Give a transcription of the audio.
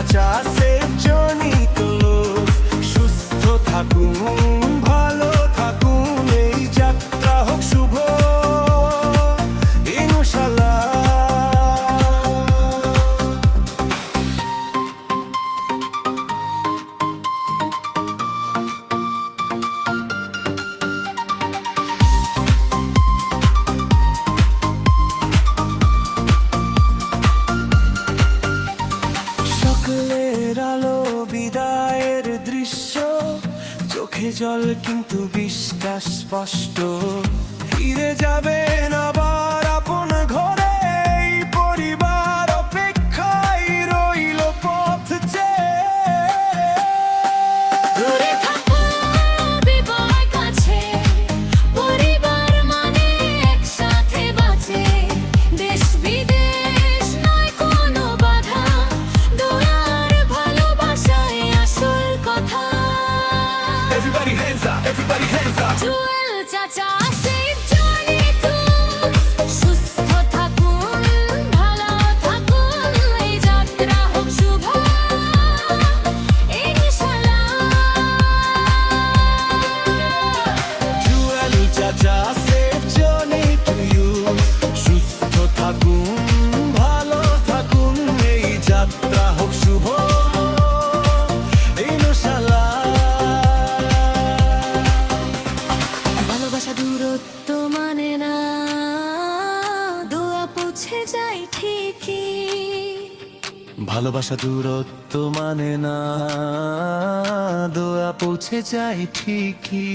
চাচা সে জনিত সুস্থ থাকুন। জল কিন্তু বিশ্বাস স্পষ্ট। ফিরে যাবে Tu el cha-cha মুছে যায় ঠিকই। ভালোবাসা দূরত্ব মানে না দোয়া পৌঁছে যায় ঠিকই।